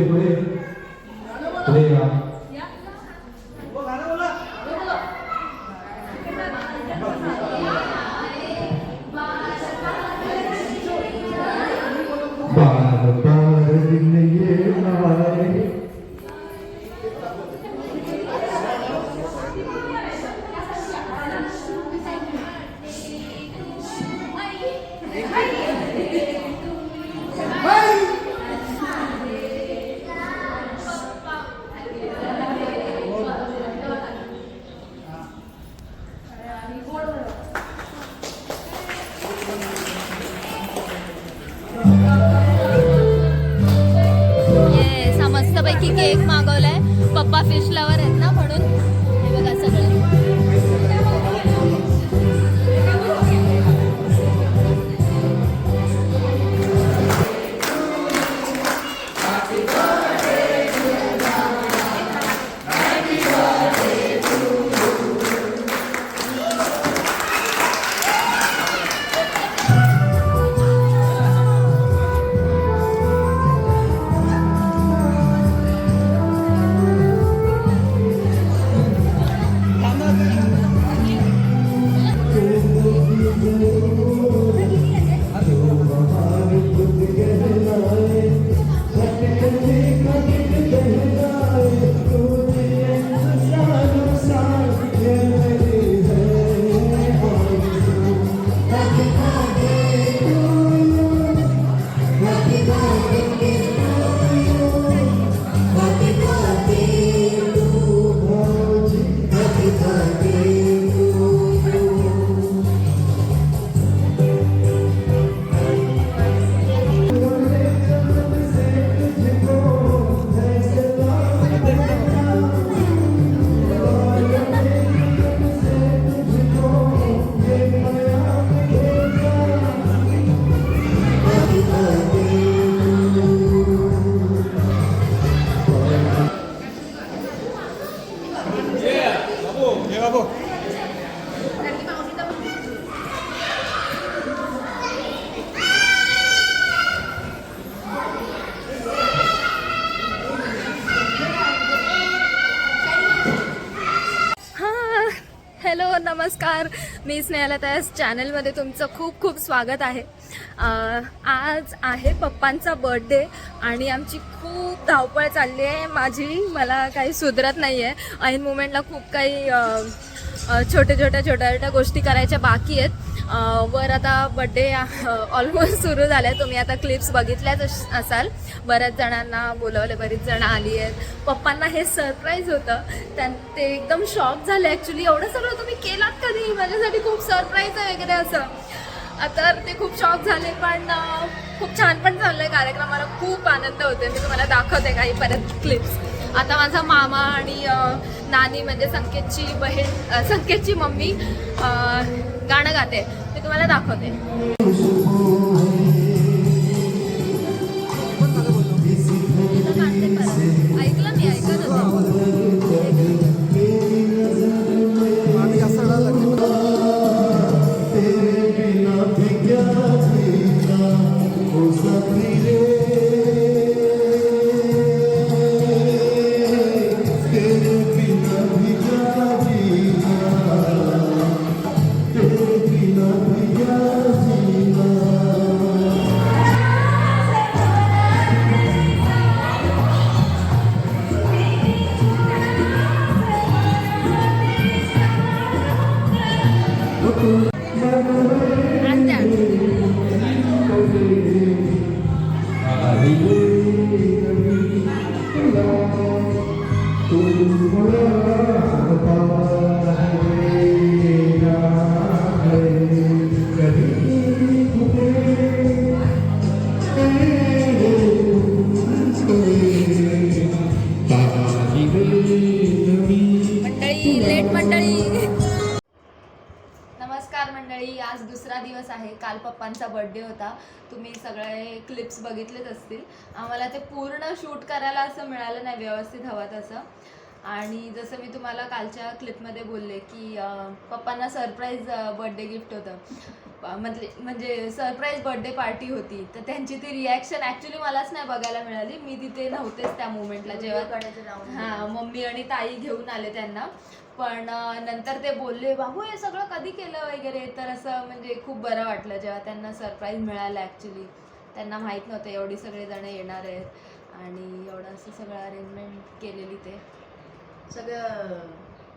पुढे नमस्कार. मी स्नेहाला त्या चॅनलमध्ये तुमचं खूप खूप स्वागत आहे. आज आहे पप्पांचा बर्थडे आणि आमची खूप धावपळ चालली आहे. माझी मला काही सुधरत नाही आहे ऐन मुमेंटला खूप काही छोट्या छोट्या छोट्या छोट्या गोष्टी करायच्या बाकी आहेत. वर आता बड्डे ऑलमोस्ट सुरू झाले तुम्ही आता क्लिप्स बघितल्याच असाल. बऱ्याच जणांना बोलवले बरीच जणं आली आहेत. पप्पांना हे सरप्राईज होतं. त्यां ते एकदम शॉक झाले. ॲक्च्युली एवढं सगळं तुम्ही केलात कधी? माझ्यासाठी खूप सरप्राईज आहे वगैरे असं. आता ते खूप शॉक झाले पण खूप छान पण चाललं आहे कार्यक्रमाला खूप आनंद होते मी तुम्हाला दाखवते काही परत क्लिप्स आता माझा मामा आणि नानी म्हणजे संकेतची बहीण संकेतची मम्मी गाणं गाते. ते तुम्हाला दाखवते. बर्थडे होता. तुम्ही सगळे क्लिप्स बघितलेच असतील. आम्हाला ते पूर्ण शूट करायला असं मिळालं नाही व्यवस्थित हवं तसं. आणि जसं मी तुम्हाला कालच्या क्लिपमध्ये बोलले की पप्पांना सरप्राईज बर्थडे गिफ्ट होतं. म्हणजे म्हणजे सरप्राईज बर्थडे पार्टी होती. तर त्यांची ती रिॲक्शन ॲक्च्युली मलाच नाही बघायला मिळाली. मी तिथे नव्हतेच त्या मोमेंटला जेव्हा हा मम्मी आणि ताई घेऊन आले त्यांना. पण नंतर ते बोलले बाबू हे सगळं कधी केलं वगैरे? तर असं म्हणजे खूप बरं वाटलं जेव्हा त्यांना सरप्राईज मिळालं ॲक्च्युली त्यांना माहीत नव्हतं एवढी सगळे जण येणार आहेत. आणि एवढं असं सगळं अरेंजमेंट केलेली ते. सगळं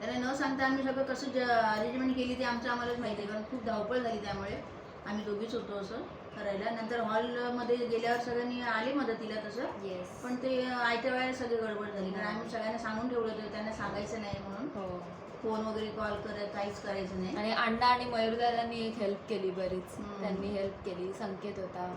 त्याला न सांगता आम्ही सगळं कसं अरेंजमेंट केली ते आमचं आम्हालाच माहिती आहे कारण खूप धावपळ झाली त्यामुळे. आम्ही दोघीच होतो असं करायला. नंतर हॉलमध्ये गेल्यावर सगळ्यांनी आले मदतीला तसं. येस पण ते आयत्या वेळेला सगळी गडबड झाली कारण आम्ही सगळ्यांना सांगून ठेवलं होतं त्यांना सांगायचं नाही म्हणून. हो. फोन वगैरे कॉल करत काहीच करायचं नाही. आणि अण्णा आणि मयूरदादांनी एक हेल्प केली बरीच. हम्म. त्यांनी हेल्प केली संकेत होता.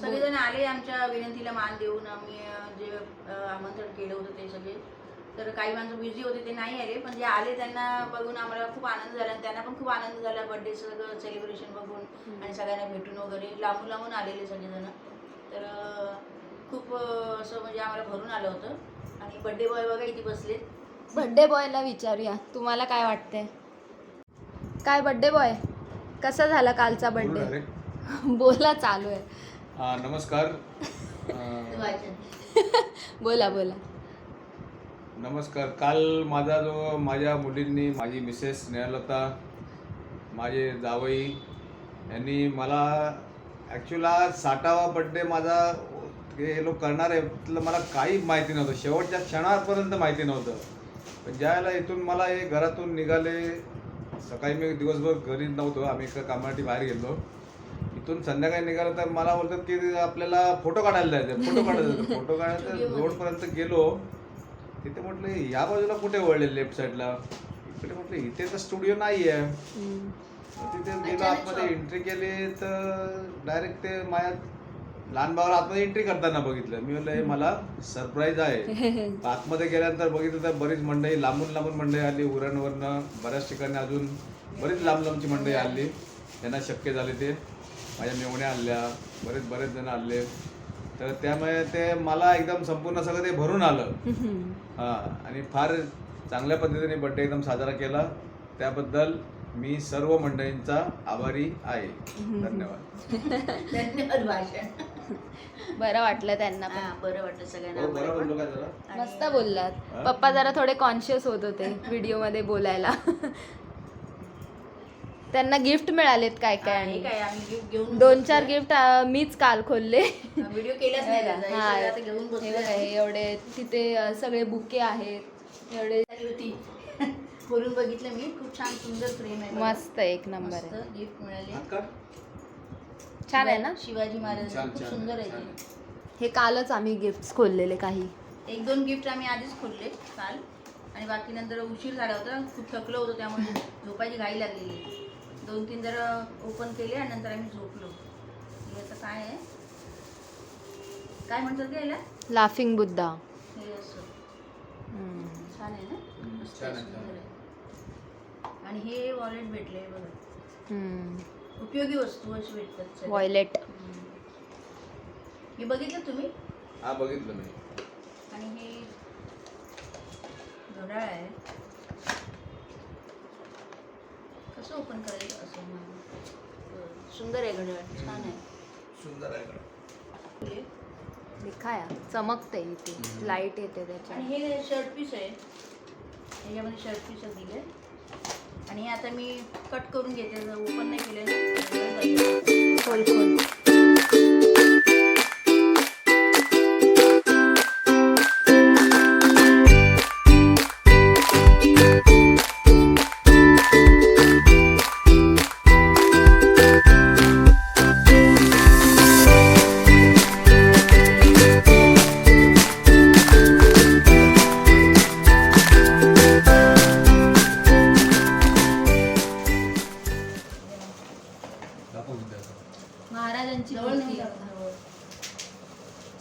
सगळेजण आले आमच्या विनंतीला मान देऊन आम्ही अं, जे अं, आमंत्रण केलं होतं ते सगळे. तर काही माणसं बिझी होते ते नाही आले. पण जे आले त्यांना बघून आम्हाला खूप आनंद झाला आणि त्यांना पण खूप आनंद झाला बर्थडे सगळं सेलिब्रेशन बघून आणि सगळ्यांना भेटून वगैरे. लांबून लांबून आलेले सगळेजण. तर खूप असं म्हणजे आम्हाला भरून आलं होतं. आणि बर्थडे बॉय बघा इथे बसले. बर्थडे बॉयला विचारूया. तुम्हाला काय वाटतंय? काय बर्थडे बॉय कसा झाला कालचा बर्थडे अरे बोला चालू आहे. नमस्कार. बोला बोला. नमस्कार. काल माझा जो माझ्या मुलींनी माझी मिसेस स्नेहलता माझे जावई यांनी मला ॲक्च्युअल हा साठावा बड्डे माझा हे लोक करणार आहे त्यातलं मला काही माहिती नव्हतं. शेवटच्या क्षणापर्यंत माहिती नव्हतं. पण ज्यावेळेला इथून मला हे घरातून निघाले सकाळी मी दिवसभर घरी नव्हतो आम्ही एका कामासाठी बाहेर गेलो. इथून संध्याकाळी निघालं तर मला बोलतात की आपल्याला फोटो काढायला जायचं फोटो काढायचं फोटो काढायचं रोडपर्यंत गेलो. तिथे म्हटलं ह्या बाजूला कुठे वळले लेफ्ट साईडला इकडे म्हटलं इथे तर स्टुडिओ नाही आहे हम्म. तिथे गेलो आतमध्ये एंट्री केली तर डायरेक्ट ते माझ्या लहान भावाला आतमध्ये एंट्री करताना बघितलं. मी म्हणलं हे मला सरप्राईज आहे. आतमध्ये गेल्यानंतर बघितलं तर बरीच मंडळी लांबून लांबून मंडळी आली उरणवरनं बऱ्याच ठिकाणी अजून बरीच लांब लांबची मंडळी आली. त्यांना शक्य झाले ते. माझ्या मेवण्या आल्या बरेच बरेच जण आले तर त्यामुळे ते मला एकदम संपूर्ण सगळं ते भरून आलं. हा आणि फार चांगल्या पद्धतीने बड्डे एकदम साजरा केला. त्याबद्दल मी सर्व मंडळींचा आभारी आहे. धन्यवाद. धन्यवाद भाषण. बरं वाटलं त्यांना पण. हा बरं वाटलं सगळ्यांना. हो, बरं. बोललो जरा? मस्त बोललात. पप्पा जरा थोडे कॉन्शियस होत होते व्हिडिओमध्ये बोलायला. त्यांना गिफ्ट मिळालेत काय काय आणि आणि काय? आम्ही gift घेऊन दोन चार गिफ्ट मीच काल खोलले. व्हिडिओ केलाच नाही त्याचा. हे हा, सगळं आता घेऊन हे बसलोय बघा, हे एवढे तिथे अ, सगळे बुके आहेत. एवढे होती. खोलून बघितलं मी. खूप छान सुंदर फ्रेम आहे बघा. मस्त एक नंबर आहे. गिफ्ट मिळाले. हात काढ. छान आहे ना? शिवाजी महाराज छान, खूप छान, सुंदर आहे छान. ते. हे कालच आम्ही गिफ्ट खोललेले काही. एक दोन गिफ्ट आम्ही आधीच खोलले काल. आणि बाकी नंतर उशीर झाला होता. खूप थकलो होतो त्यामुळे झोपायची घाई लागलेली. दोन तीन जरा ओपन केले आणि नंतर आम्ही झोपलो. हे आता काय आहे? काय म्हणतात का याला? लाफिंग बुद्धा हे असं. छान आहे ना? हम्म, मस्त छान आहे, आहे, सुंदर आहे. आणि हे वॉलेट भेटले बघा. उपयोगी वस्तू अशी भेटतात सगळ्या. वॉयलेट हम्म. हे बघितलं तुम्ही? हा बघितलं मी. आणि हे घड्याळ आहे. कसं ओपन करायचं असं मला. सुंदर आहे घड्याळ छान आहे. सुंदर आहे हे. दिखाया चमकते इथे. लाइट येते त्याच्यात. आणि हे शर्ट पीस आहे. ह्याच्यामध्ये शर्ट पीस दिले. आणि हे आता मी कट करून घेते. ओपन नाही केलं खोल खोल.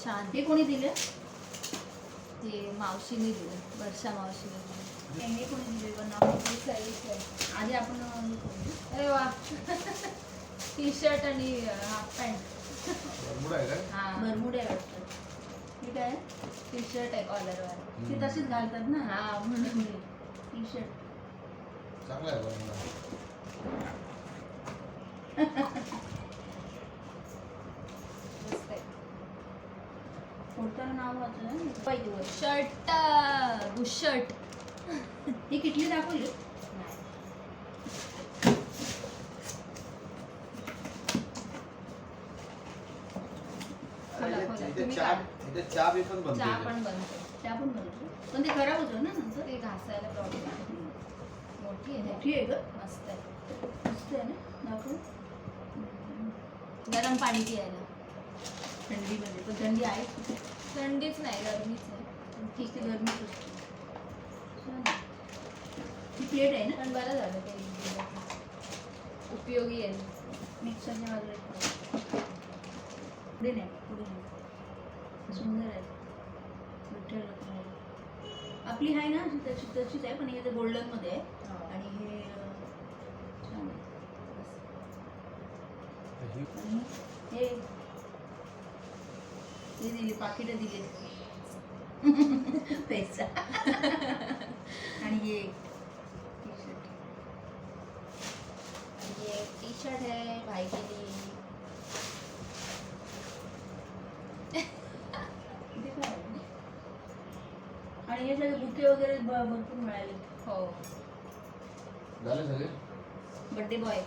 छान. हे कोणी दिले? ते मावशीने दिलं वर्षा मावशीने दिलं. हे कोणी दिले? पण नाही. आधी आपण. अरे वा. टी शर्ट आणि हाफ पॅन्ट बरमुडा आहे काय? हा. भरमुडे आहे वाटतं. हे काय? आहे? टी शर्ट आहे कॉलरवाला ते तसेच घालतात ना? हा म्हणून. टी शर्ट चांगला आहे बरमुडा मस्त आहे. नाव वाचलं? पाहिजे वर शर्ट. बुशर्ट ही किटली दाखवली तुम्ही चहा पण बनते चहा. पण बनतो पण पण ते खराब होतं ना नंतर? ते घासायला प्रॉब्लेम आहे. मोठी आहे मोठी आहे ग मस्त आहे. मस्त आहे ना? दाखव. गरम पाणी पियायला. थंडीमध्ये पण थंडी आहे. थंडीच नाही गरमीच आहे. ठीक ती आहे गरमीच असते. ती प्लेट आहे ना? पण बरं झालं ते. उपयोगी आहे. बाजूला एक पुढे नाही पुढे नाही. सुंदर आहे. विठ्ठल. आपली आहे ना तशी तशीच आहे पण हे गोल्डनमध्ये आहे. आणि हे छान आहे. आणि हे दिली पाकिट पैसा. आणि टी-शर्ट ये टी शर्ट है भाई के लिए इथे काय आहे? आणि हे सगळे बुके वगैरे भरपूर मिळाले हो. झाले सगळे? बर्थडे बॉय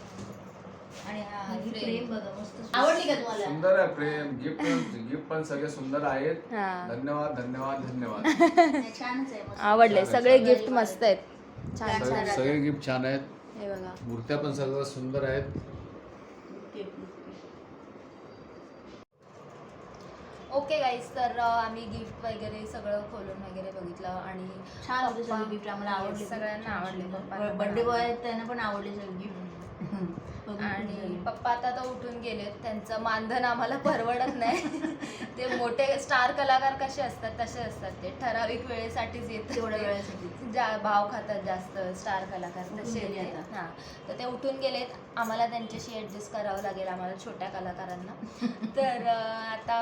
आणि हा ही फ्रेम. फ्रेम बघा मस्त आवडली का तुम्हाला? सुंदर आहे प्रेम गिफ्ट गिफ्ट पण सगळे सुंदर आहेत. हा. धन्यवाद धन्यवाद धन्यवाद. नाही, छानच आहे मस्त. आवडले सगळे. गिफ्ट मस्त आहेत. छान सगळे सगळे गिफ्ट छान आहेत. हे बघा. मूर्त्या पण सगळं सुंदर आहेत. ओके गाईज तर अं, आम्ही गिफ्ट वगैरे सगळं खोलून वगैरे बघितलं आणि छान होते पप्पा- सगळे गिफ्ट आम्हाला आवडले. सगळ्यांना आवडले पप्पांना पण बर्थडे बॉय त्यांना पण आवडले सगळे गिफ्ट आणि पप्पा आता तर उठून गेलेत. त्यांचं मानधन आम्हाला परवडत नाही. ते मोठे स्टार कलाकार कसे असतात तसे असतात ते. ठराविक वेळेसाठीच येतात तेवढ्या ते. वेळेसाठी जा भाव खातात जास्त स्टार कलाकार तसे. हा. तर ते उठून गेलेत. आम्हाला त्यांच्याशी ऍडजस्ट करावं लागेल आम्हाला छोट्या कलाकारांना. तर आता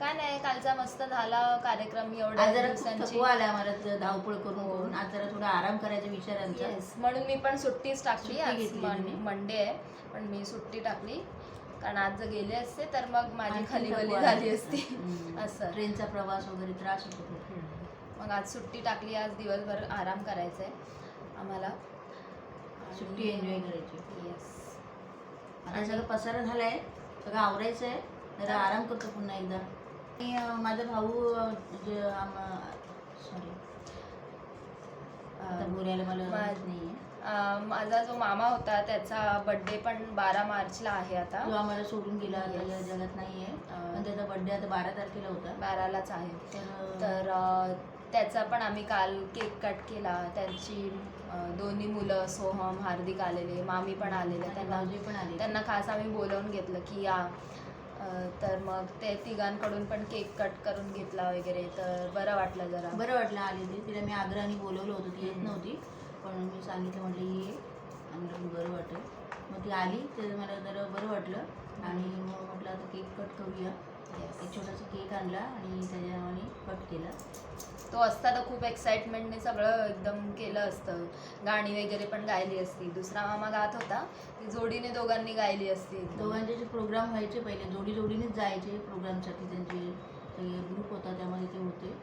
काय नाही कालचा मस्त झाला कार्यक्रम एवढ्या आज जरा खूप दिवसांची थकवा आला आम्हाला ते धावपळ करून. करून आज जरा थोडा आराम करायचा विचार म्हणून मी पण सुट्टीच टाकली सुट्टी आज घेतली मी. मंडे आहे पण मी सुट्टी टाकली कारण आज जर गेले असते तर मग माझी आणखी खलीबली थकवा झाली आला. असती हम्म. असं ट्रेनचा प्रवास वगैरे त्रास होतो खूप. मग आज सुट्टी टाकली आज दिवसभर आराम करायचा आहे आम्हाला सुट्टी एन्जॉय करायची येस आता सगळं पसारा झालाय सगळं आवरायचं आहे जरा आराम करतो पुन्हा एकदा अं, माझा भाऊ सॉरी आता बोलायला मला मा- नाही माझा जो मामा होता त्याचा बर्थडे पण बारा मार्चला आहे आता. तो आम्हाला सोडून गेला. जगात नाहीये. अं, पण त्याचा बर्थडे आता बारा तारखेला होता. बारालाच आहे. तर त्याचा पण आम्ही काल केक कट केला. त्यांची दोन्ही मुलं सोहम हार्दिक आलेले मामी पण आलेले त्यांना पण आले त्यांना खास आम्ही बोलवून घेतलं की या तर मग ते तिघांकडून पण केक कट करून घेतला वगैरे तर बरं वाटलं जरा. बरं वाटलं आली ती तिला मी आग्रहाने बोलवलं होतं ती येत. नव्हती. पण मी सांगितलं म्हटलं ये आणि मला बरं वाटेल. मग ती आली तर मला जरा बरं वाटलं. आणि मग म्हटलं आता केक कट करूया. एक छोटासा केक आणला आणि त्याच्या नावाने कट केला. तो असता तर खूप एक्साइटमेंटने सगळं एकदम केलं असतं. गाणी वगैरे पण गायली असती. दुसरा मामा गात होता. ती जोडीने दोघांनी गायली असती. दोघांचे जे प्रोग्राम व्हायचे पहिले जोडी जोडीनेच जायचे प्रोग्रामसाठी त्यांचे ग्रुप होता त्यामध्ये ते होते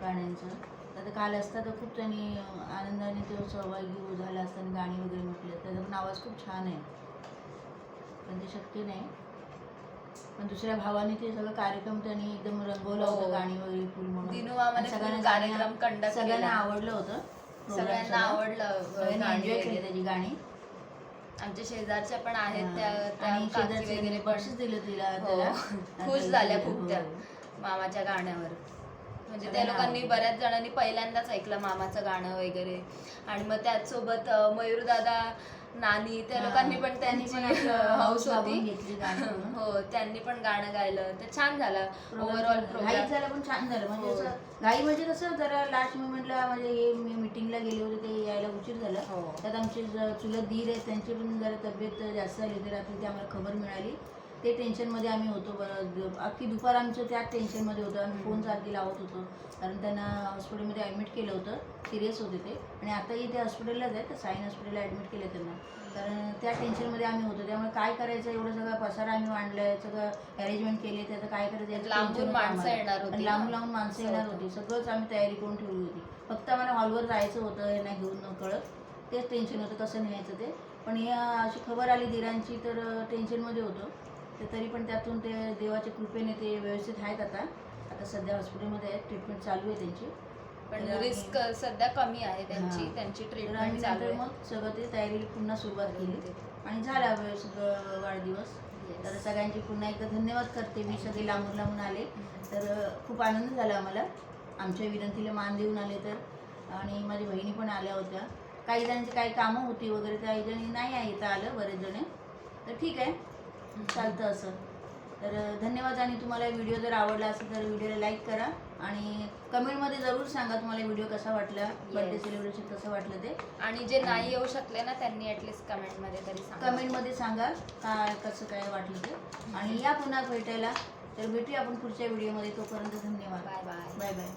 गाण्यांचं. तर आता काल असता तर खूप त्यांनी आनंदाने ते सहभागी हो झाला असताना गाणी वगैरे म्हटले त्याचा पण आवाज खूप छान आहे. पण ते शक्य नाही. पण दुसऱ्या भावाने ते सगळं कार्यक्रम त्यांनी एकदम रंगवलं हो. होतं गाणी वगैरे फुल म्हणून मामाने full सगळ्यांना कार्यक्रम conduct सगळ्यांना केला. आवडलं होतं program सगळ्यांना सगळं. आवडलं अ, सगळ्यांनी गाणी एन्जॉय केली वगैरे. त्याची गाणी आमच्या शेजारच्या पण आहेत त्या हा. त्या आणि काकी शेजारचे वगैरे बक्षीस दिलं तिला हो. त्याला खुश झाल्या हो. खूप त्या मामाच्या गाण्यावर म्हणजे त्या सगळ्यांना लोकांनी आवडलं. बऱ्याच जणांनी पहिल्यांदाच ऐकलं मामाचं गाणं वगैरे आणि मग त्याचसोबत अ, मयूरदादा नानी त्या हा. लोकांनी पण त्यांनी त्यांची पण आपलं हाऊस होती घेतली गाणं. हो त्यांनी पण गाणं गायलं ते छान झालं ओव्हरऑल घाईत प्रोग्राम झालं पण छान झालं म्हणजे हो. असं घाई म्हणजे कसं जरा लास्ट मुमेंटला म्हणजे हे मी मिटिंगला गेले होते ते यायला उशीर झाला हो. त्यात आमचे ज- चुलत धीर आहेत त्यांची पण जरा तब्येत जास्त आली होती रात्री ती आम्हाला खबर मिळाली ते टेन्शनमध्ये आम्ही होतो. बरं अख्खी दुपार आमचं त्या टेन्शनमध्ये होतं. आम्ही फोन सारखी लावत होतो. कारण त्यांना हॉस्पिटलमध्ये ॲडमिट केलं होतं. सिरियस होते ते. आणि आताही ते हॉस्पिटललाच आहे तर साईन हॉस्पिटलला ॲडमिट केलं त्यांना. कारण त्या टेन्शनमध्ये आम्ही होतो. त्यामुळे काय करायचं? एवढं सगळं पसारा आम्ही मांडलं सगळं अरेंजमेंट केले त्याचं काय करायचं? याचं लांबून माणसं. येणार होती. लांबून लांबून माणसं येणार होतं. होती. सगळंच आम्ही तयारी करून ठेवली होती. फक्त आम्हाला हॉलवर जायचं होतं. यांना घेऊन न कळत. तेच टेन्शन होतं. कसं न्यायचं ते? पण या अशी खबर आली दिरांची तर टेन्शनमध्ये होतो. ते तरी पण त्यातून ते देवाच्या कृपेने ते व्यवस्थित आहेत आता. आता सध्या हॉस्पिटलमध्ये आहेत ट्रीटमेंट चालू आहे त्यांची. पण तर रिस्क सध्या कमी आहे त्यांची हां. त्यांची तर आम्ही ट्रीटमेंट चालू नंतर आहे. मग सगळं ते तयारी पुन्हा सुरुवात केली. आणि झाला व्यवस्थित अं, वाढदिवस. Yes. तर सगळ्यांची पुन्हा एकदा धन्यवाद करते. मी सगळे लांबून लांबून आले. तर अं, खूप आनंद झाला आम्हाला. आमच्या विनंतीला मान देऊन आले तर. आणि माझ्या बहिणी पण आल्या होत्या. काही जणांची काही कामं होती वगैरे काही जणी नाही आहे येता आलं बरेच जण. तर ठीक आहे. चालतं असं. तर धन्यवाद आणि तुम्हाला व्हिडिओ जर आवडला असेल तर व्हिडिओला लाईक करा आणि कमेंटमध्ये जरूर सांगा तुम्हाला व्हिडिओ कसा वाटला बर्थडे सेलिब्रेशन कसं वाटलं ते. आणि जे नाही येऊ शकले ना त्यांनी ऍटलीस्ट कमेंटमध्ये तरी सांगा. कमेंटमध्ये सांगा काय कसं काय वाटलं ते. आणि या पुन्हा भेटायला तर भेटूया आपण पुढच्या व्हिडिओमध्ये. तोपर्यंत धन्यवाद. Bye bye bye bye